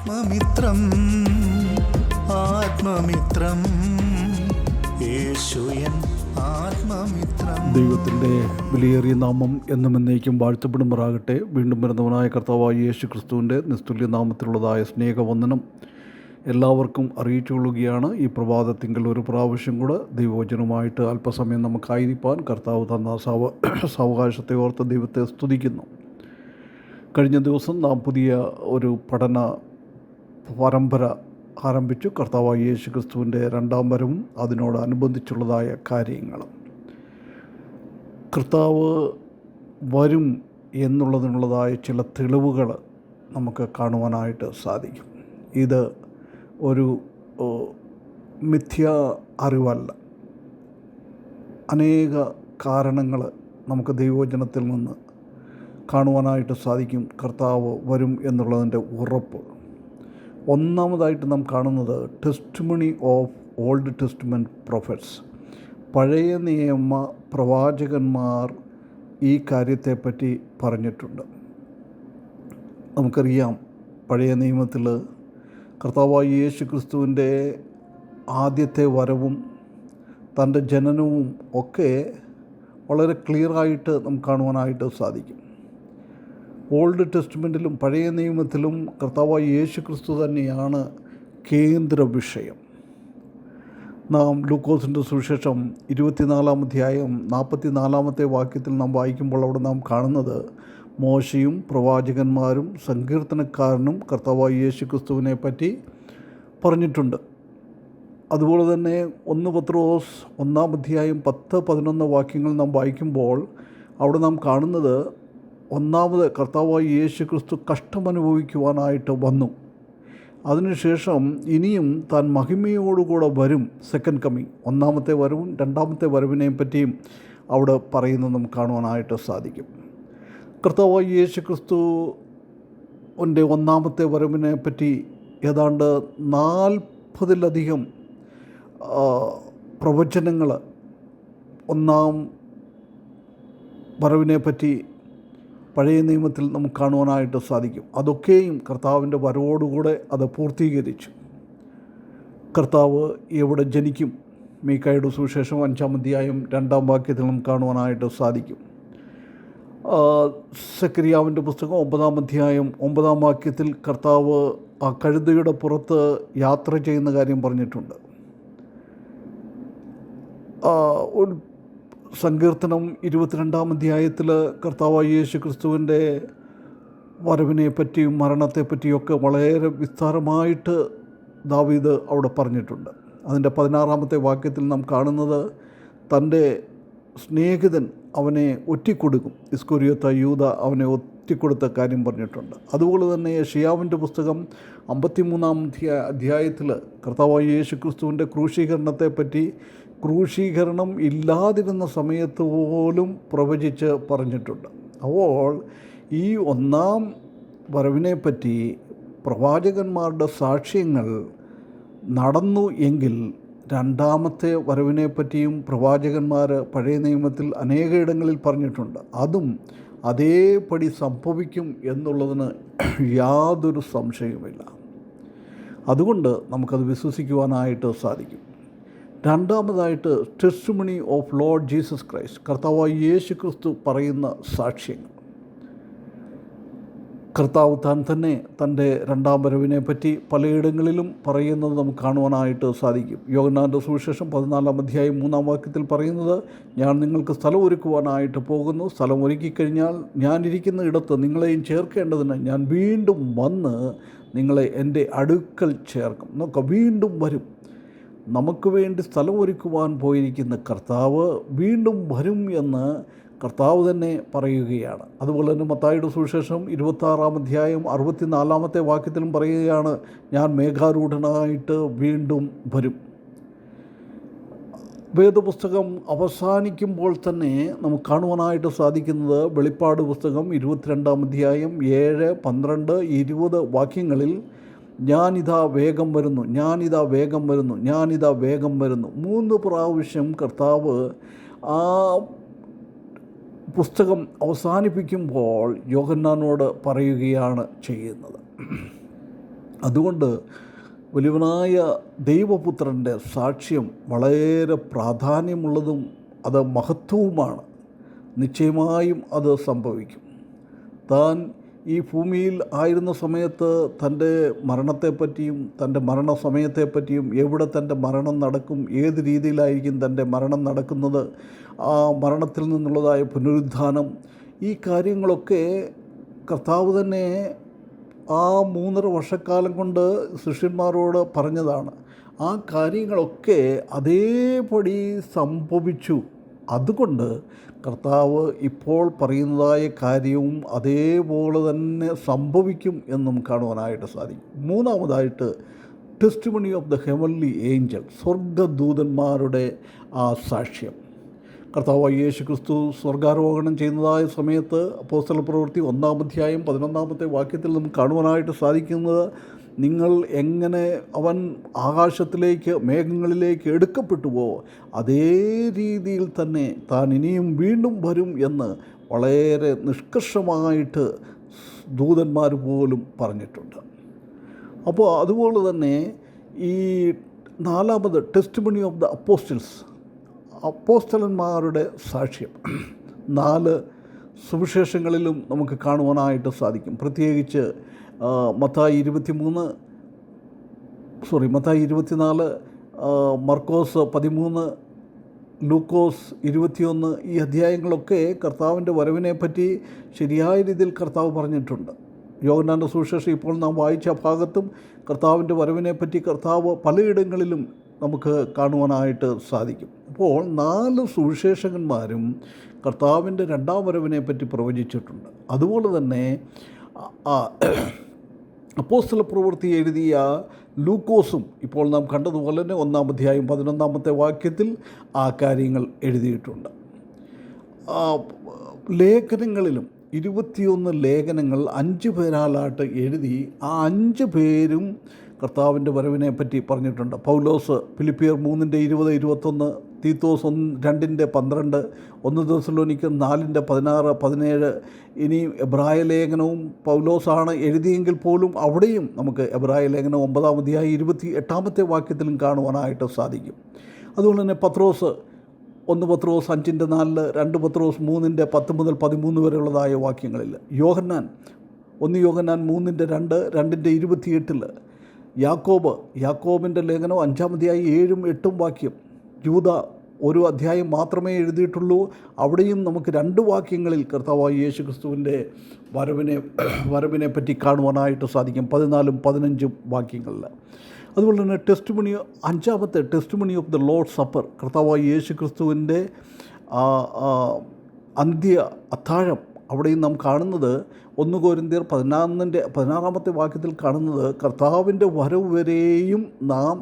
ആത്മമിത്രം ആത്മമിത്രം. യേശുയൻ ആത്മമിത്രം. ദൈവത്തിന്റെ വിലയേറിയ നാമം എന്നും എന്നേക്കും വാഴ്ത്തപ്പെടുമാറാകട്ടെ. വീണ്ടും വരുന്നവനായ കർത്താവായ യേശു ക്രിസ്തുവിന്റെ നിസ്തുല്യ നാമത്തിലുള്ളതായ സ്നേഹവന്ദനം എല്ലാവർക്കും അറിയിച്ചു അറിയിച്ചുകൊള്ളുകയാണ്. ഈ പ്രഭാതത്തിങ്കിൽ ഒരു പ്രാവശ്യം കൂടെ ദൈവവചനവുമായിട്ട് അല്പസമയം നമുക്കായിരിക്കാൻ കർത്താവ് തന്ന സാവ സാവകാശത്തെ ഓർത്ത് ദൈവത്തെ സ്തുതിക്കുന്നു. കഴിഞ്ഞ ദിവസം നാം പുതിയ ഒരു പഠന പരമ്പര ആരംഭിച്ചു. കർത്താവായ യേശു ക്രിസ്തുവിന്റെ രണ്ടാം വരവും അതിനോടനുബന്ധിച്ചുള്ളതായ കാര്യങ്ങളും. കർത്താവ് വരും എന്നുള്ളതിനുള്ളതായ ചില തെളിവുകൾ നമുക്ക് കാണുവാനായിട്ട് സാധിക്കും. ഇത് ഒരു മിഥ്യ അറിവല്ല. അനേക കാരണങ്ങൾ നമുക്ക് ദൈവവചനത്തിൽ നിന്ന് കാണുവാനായിട്ട് സാധിക്കും. കർത്താവ് വരും എന്നുള്ളതിന്റെ ഉറപ്പ്. ഒന്നാമതായിട്ട് നാം കാണുന്നത് testimony of old testament prophets പഴയ നിയമ പ്രവാചകന്മാർ ഈ കാര്യത്തെപ്പറ്റി പറഞ്ഞിട്ടുണ്ട്. നമുക്കറിയാം പഴയ നിയമത്തിൽ കർത്താവായ യേശു ക്രിസ്തുവിന്റെ ആദ്യത്തെ വരവും തന്റെ ജനനവും ഒക്കെ വളരെ ക്ലിയറായിട്ട് നമുക്ക് കാണുവാനായിട്ട് സാധിക്കും. ഓൾഡ് ടെസ്റ്റ്മെന്റിലും പഴയ നിയമത്തിലും കർത്താവായ യേശു ക്രിസ്തു തന്നെയാണ് കേന്ദ്ര വിഷയം. നാം ലൂക്കോസിന്റെ സുവിശേഷം ഇരുപത്തിനാലാം അധ്യായം നാൽപ്പത്തി നാലാമത്തെ വാക്യത്തിൽ നാം വായിക്കുമ്പോൾ അവിടെ നാം കാണുന്നത് മോശയും പ്രവാചകന്മാരും സങ്കീർത്തനക്കാരനും കർത്താവായ യേശു ക്രിസ്തുവിനെ പറ്റി പറഞ്ഞിട്ടുണ്ട്. അതുപോലെ തന്നെ ഒന്ന് പത്രോസ് ഒന്നാം അധ്യായം പത്ത് പതിനൊന്ന് വാക്യങ്ങൾ നാം വായിക്കുമ്പോൾ അവിടെ നാം കാണുന്നത് ഒന്നാമത് കർത്താവായി യേശു ക്രിസ്തു കഷ്ടമനുഭവിക്കുവാനായിട്ട് വന്നു. അതിനുശേഷം ഇനിയും താൻ മഹിമയോടുകൂടെ വരും സെക്കൻഡ് കമ്മിങ് ഒന്നാമത്തെ വരവും രണ്ടാമത്തെ വരവിനെയും പറ്റിയും അവിടെ പറയുന്നത് നമുക്ക് കാണുവാനായിട്ട് സാധിക്കും. കർത്താവായി യേശു ക്രിസ്തുവിന്റെ ഒന്നാമത്തെ വരവിനെ പറ്റി ഏതാണ്ട് നാൽപ്പതിലധികം പ്രവചനങ്ങൾ ഒന്നാം വരവിനെ പറ്റി പഴയ നിയമത്തിൽ നമുക്ക് കാണുവാനായിട്ട് സാധിക്കും. അതൊക്കെയും കർത്താവിന്റെ വരവോടുകൂടെ അത് പൂർത്തീകരിച്ചു. കർത്താവ് എവിടെ ജനിക്കും? മീക്കായുടെ സുവിശേഷം അഞ്ചാം അധ്യായം രണ്ടാം വാക്യത്തിൽ നമുക്ക് കാണുവാനായിട്ട് സാധിക്കും. സക്രിയാവിന്റെ പുസ്തകം ഒമ്പതാം അധ്യായം ഒമ്പതാം വാക്യത്തിൽ കർത്താവ് ആ കഴുതയുടെ പുറത്ത് യാത്ര ചെയ്യുന്ന കാര്യം പറഞ്ഞിട്ടുണ്ട്. സങ്കീർത്തനം ഇരുപത്തിരണ്ടാം അധ്യായത്തിൽ കർത്താവായ യേശു ക്രിസ്തുവിന്റെ വരവിനെ പറ്റിയും മരണത്തെപ്പറ്റിയൊക്കെ വളരെ വിസ്താരമായിട്ട് ദാവീദ് അവിടെ പറഞ്ഞിട്ടുണ്ട്. അതിന്റെ പതിനാറാമത്തെ വാക്യത്തിൽ നാം കാണുന്നത് തന്റെ സ്നേഹിതൻ അവനെ ഒറ്റിക്കൊടുക്കും. ഇസ്കുരിയത്ത യൂത അവനെ ഒറ്റിക്കൊടുത്ത കാര്യം പറഞ്ഞിട്ടുണ്ട്. അതുപോലെ തന്നെ ഷിയാവിന്റെ പുസ്തകം അമ്പത്തിമൂന്നാം അധ്യായ അധ്യായത്തിൽ കർത്താവായ യേശു ക്രിസ്തുവിന്റെ ക്രൂശീകരണത്തെ പറ്റി ക്രൂശീകരണം ഇല്ലാതിരുന്ന സമയത്ത് പോലും പ്രവചിച്ച് പറഞ്ഞിട്ടുണ്ട്. അപ്പോൾ ഈ ഒന്നാം വരവിനെപ്പറ്റി പ്രവാചകന്മാരുടെ സാക്ഷ്യങ്ങൾ നടന്നു എങ്കിൽ രണ്ടാമത്തെ വരവിനെപ്പറ്റിയും പ്രവാചകന്മാർ പഴയ നിയമത്തിൽ അനേകയിടങ്ങളിൽ പറഞ്ഞിട്ടുണ്ട്. അതും അതേപടി സംഭവിക്കും എന്നുള്ളതിന് യാതൊരു സംശയവുമില്ല. അതുകൊണ്ട് നമുക്കത് വിശ്വസിക്കുവാനായിട്ട് സാധിക്കും. രണ്ടാമതായിട്ട് testimony of Lord Jesus Christ കർത്താവായ യേശു ക്രിസ്തു പറയുന്ന സാക്ഷ്യങ്ങൾ. കർത്താവ് താൻ തന്നെ തന്റെ രണ്ടാം വരവിനെ പറ്റി പലയിടങ്ങളിലും പറയുന്നത് നമുക്ക് കാണുവാനായിട്ട് സാധിക്കും. യോഗനാന്റെ സുവിശേഷം പതിനാലാം അധ്യായം മൂന്നാം വാക്യത്തിൽ പറയുന്നത് ഞാൻ നിങ്ങൾക്ക് സ്ഥലം ഒരുക്കുവാനായിട്ട് പോകുന്നു. സ്ഥലം ഒരുക്കിക്കഴിഞ്ഞാൽ ഞാനിരിക്കുന്ന ഇടത്ത് നിങ്ങളെയും ചേർക്കേണ്ടതിന് ഞാൻ വീണ്ടും വന്ന് നിങ്ങളെ എന്റെ അടുക്കൽ ചേർക്കും. നോക്കാം വീണ്ടും വരും. നമുക്ക് വേണ്ടി സ്ഥലം ഒരുക്കുവാൻ പോയിരിക്കുന്ന കർത്താവ് വീണ്ടും വരും എന്ന് കർത്താവ് തന്നെ പറയുകയാണ്. അതുപോലെ തന്നെ മത്തായിയുടെ സുവിശേഷം ഇരുപത്താറാം അധ്യായം അറുപത്തിനാലാമത്തെ വാക്യത്തിലും പറയുകയാണ് ഞാൻ മേഘാരൂഢനായിട്ട് വീണ്ടും വരും. വേദപുസ്തകം അവസാനിക്കുമ്പോൾ തന്നെ നമുക്ക് കാണുവാനായിട്ട് സാധിക്കുന്നത് വെളിപ്പാട് പുസ്തകം ഇരുപത്തിരണ്ടാം അധ്യായം ഏഴ് പന്ത്രണ്ട് ഇരുപത് വാക്യങ്ങളിൽ ഞാനിതാ വേഗം വരുന്നു ഞാനിതാ വേഗം വരുന്നു ഞാനിതാ വേഗം വരുന്നു. മൂന്ന് പ്രാവശ്യം കർത്താവ് ആ പുസ്തകം അവസാനിപ്പിക്കുമ്പോൾ യോഹന്നാനോട് പറയുകയാണ് ചെയ്യുന്നത്. അതുകൊണ്ട് വലിയവനായ ദൈവപുത്രന്റെ സാക്ഷ്യം വളരെ പ്രാധാന്യമുള്ളതും അത് മഹത്വവുമാണ്. നിശ്ചയമായും അത് സംഭവിക്കും. താൻ ഈ ഭൂമിയിൽ ആയിരുന്ന സമയത്ത് തന്റെ മരണത്തെപ്പറ്റിയും തന്റെ മരണസമയത്തെപ്പറ്റിയും എവിടെ തന്റെ മരണം നടക്കും ഏത് രീതിയിലായിരിക്കും തന്റെ മരണം നടക്കുന്നത് ആ മരണത്തിൽ നിന്നുള്ളതായ പുനരുദ്ധാനം ഈ കാര്യങ്ങളൊക്കെ കർത്താവ് തന്നെ ആ മൂന്നര വർഷക്കാലം കൊണ്ട് ശിഷ്യന്മാരോട് പറഞ്ഞതാണ്. ആ കാര്യങ്ങളൊക്കെ അതേപടി സംഭവിച്ചു. അതുകൊണ്ട് കർത്താവ് ഇപ്പോൾ പറയുന്നതായ കാര്യവും അതേപോലെ തന്നെ സംഭവിക്കും എന്നും കാണുവാനായിട്ട് സാധിക്കും. മൂന്നാമതായിട്ട് testimony of the heavenly angel സ്വർഗദൂതന്മാരുടെ ആ സാക്ഷ്യം. കർത്താവ് യേശു ക്രിസ്തു സ്വർഗാരോഹണം ചെയ്യുന്നതായ സമയത്ത് അപ്പോസ്തല പ്രവൃത്തി ഒന്നാം അധ്യായം പതിനൊന്നാമത്തെ വാക്യത്തിൽ നമുക്ക് കാണുവാനായിട്ട് സാധിക്കുന്നത് നിങ്ങൾ എങ്ങനെ അവൻ ആകാശത്തിലേക്ക് മേഘങ്ങളിലേക്ക് എടുക്കപ്പെട്ടുവോ അതേ രീതിയിൽ തന്നെ താൻ ഇനിയും വീണ്ടും വരും എന്ന് വളരെ നിഷ്കർഷമായിട്ട് ദൂതന്മാർ പോലും പറഞ്ഞിട്ടുണ്ട്. അപ്പോൾ അതുപോലെ തന്നെ ഈ നാലാമത് testimony of the apostles അപ്പോസ്റ്റലന്മാരുടെ സാക്ഷ്യം. നാല് സുവിശേഷങ്ങളിലും നമുക്ക് കാണുവാനായിട്ട് സാധിക്കും. പ്രത്യേകിച്ച് മത്തായി ഇരുപത്തി മൂന്ന് സോറി മത്തായി ഇരുപത്തിനാല് മർക്കോസ് പതിമൂന്ന് ലൂക്കോസ് ഇരുപത്തിയൊന്ന് ഈ അധ്യായങ്ങളൊക്കെ കർത്താവിന്റെ വരവിനെ പറ്റി ശരിയായ രീതിയിൽ കർത്താവ് പറഞ്ഞിട്ടുണ്ട്. യോഗനാന്റെ സുവിശേഷം ഇപ്പോൾ നാം വായിച്ച ഭാഗത്തും കർത്താവിന്റെ വരവിനെ പറ്റി കർത്താവ് പലയിടങ്ങളിലും നമുക്ക് കാണുവാനായിട്ട് സാധിക്കും. അപ്പോൾ നാല് സുവിശേഷകന്മാരും കർത്താവിന്റെ രണ്ടാം വരവിനെ പറ്റി പ്രവചിച്ചിട്ടുണ്ട്. അതുപോലെ തന്നെ അപ്പോസ്തല പ്രവൃത്തി എഴുതിയ ലൂക്കോസും ഇപ്പോൾ നാം കണ്ടതുപോലെ തന്നെ ഒന്നാം അധ്യായം പതിനൊന്നാമത്തെ വാക്യത്തിൽ ആ കാര്യങ്ങൾ എഴുതിയിട്ടുണ്ട്. ലേഖനങ്ങളിലും ഇരുപത്തിയൊന്ന് ലേഖനങ്ങൾ അഞ്ച് പേരാലായിട്ട് എഴുതി ആ അഞ്ച് പേരും കർത്താവിന്റെ വരവിനെ പറ്റി പറഞ്ഞിട്ടുണ്ട്. പൗലോസ് ഫിലിപ്പിയർ മൂന്നിന്റെ ഇരുപത് ഇരുപത്തൊന്ന് തീത്തോസ് ഒന്ന് രണ്ടിന്റെ പന്ത്രണ്ട് ഒന്ന് ദിവസലോനിക്ക് നാലിന്റെ പതിനാറ് പതിനേഴ്. ഇനി എബ്രായ ലേഖനവും പൗലോസാണ് എഴുതിയെങ്കിൽ പോലും അവിടെയും നമുക്ക് എബ്രായ ലേഖനം ഒമ്പതാം അധ്യായം ഇരുപത്തി എട്ടാമത്തെ വാക്യത്തിലും കാണുവാനായിട്ട് സാധിക്കും. അതുകൊണ്ട് തന്നെ പത്രോസ് ഒന്ന് പത്രോസ് അഞ്ചിന്റെ നാലിൽ രണ്ട് പത്രോസ് മൂന്നിന്റെ പത്ത് മുതൽ പതിമൂന്ന് വരെയുള്ളതായ വാക്യങ്ങളിൽ യോഹന്നാൻ ഒന്ന് യോഹന്നാൻ മൂന്നിന്റെ രണ്ട് രണ്ടിന്റെ ഇരുപത്തിയെട്ടിൽ യാക്കോബ് യാക്കോബിന്റെ ലേഖനം അഞ്ചാമതിയായി ഏഴും എട്ടും വാക്യം. ജൂത ഒരു അധ്യായം മാത്രമേ എഴുതിയിട്ടുള്ളൂ. അവിടെയും നമുക്ക് രണ്ട് വാക്യങ്ങളിൽ കർത്താവായ യേശു ക്രിസ്തുവിന്റെ വരവിനെ വരവിനെ പറ്റി കാണുവാനായിട്ട് സാധിക്കും. പതിനാലും പതിനഞ്ചും വാക്യങ്ങളിൽ. അതുപോലെ തന്നെ ടെസ്റ്റ് മണി അഞ്ചാമത്തെ testimony of the Lord supper കർത്താവായ യേശു ക്രിസ്തുവിന്റെ അന്ത്യ അത്താഴം. അവിടെയും നാം കാണുന്നത് ഒന്ന് കോരിന്തിയർ പതിനാറിന്റെ പതിനാറാമത്തെ വാക്യത്തിൽ കാണുന്നത് കർത്താവിന്റെ വരവ് വരെയും നാം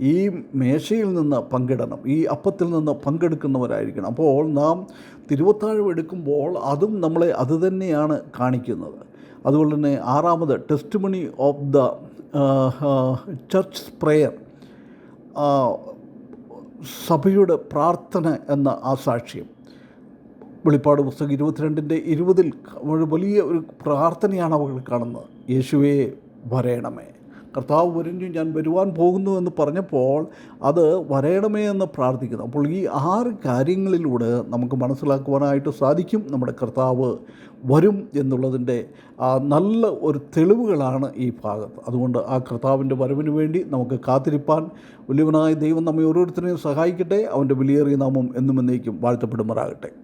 ഈ മേശയിൽ നിന്ന് പങ്കിടണം ഈ അപ്പത്തിൽ നിന്ന് പങ്കെടുക്കുന്നവരായിരിക്കണം. അപ്പോൾ നാം തിരുവത്താഴം എടുക്കുമ്പോൾ അതും നമ്മളെ അത് തന്നെയാണ് കാണിക്കുന്നത്. അതുപോലെ തന്നെ ആറാമത് testimony of the church prayer സഭയുടെ പ്രാർത്ഥന എന്ന ആ സാക്ഷ്യം. വെളിപ്പാട് പുസ്തകം ഇരുപത്തിരണ്ടിന്റെ ഇരുപതിൽ വലിയ ഒരു പ്രാർത്ഥനയാണ് അവർ കാണുന്നത്. യേശുവേ വരയണമേ. കർത്താവ് വരിഞ്ഞു ഞാൻ വരുവാൻ പോകുന്നു എന്ന് പറഞ്ഞപ്പോൾ അത് വരയണമേ എന്ന് പ്രാർത്ഥിക്കുന്നു. അപ്പോൾ ഈ ആറ് കാര്യങ്ങളിലൂടെ നമുക്ക് മനസ്സിലാക്കുവാനായിട്ട് സാധിക്കും നമ്മുടെ കർത്താവ് വരും എന്നുള്ളതിന്റെ നല്ല ഒരു തെളിവുകളാണ് ഈ ഭാഗത്ത്. അതുകൊണ്ട് ആ കർത്താവിന്റെ വരവിന് വേണ്ടി നമുക്ക് കാത്തിരിപ്പാൻ വലിയവനായ ദൈവം നമ്മെ ഓരോരുത്തരെയും സഹായിക്കട്ടെ. അവന്റെ വിലയേറിയ നാമം എന്നും എന്നേക്കും വാഴ്ത്തപ്പെടുമാറാകട്ടെ.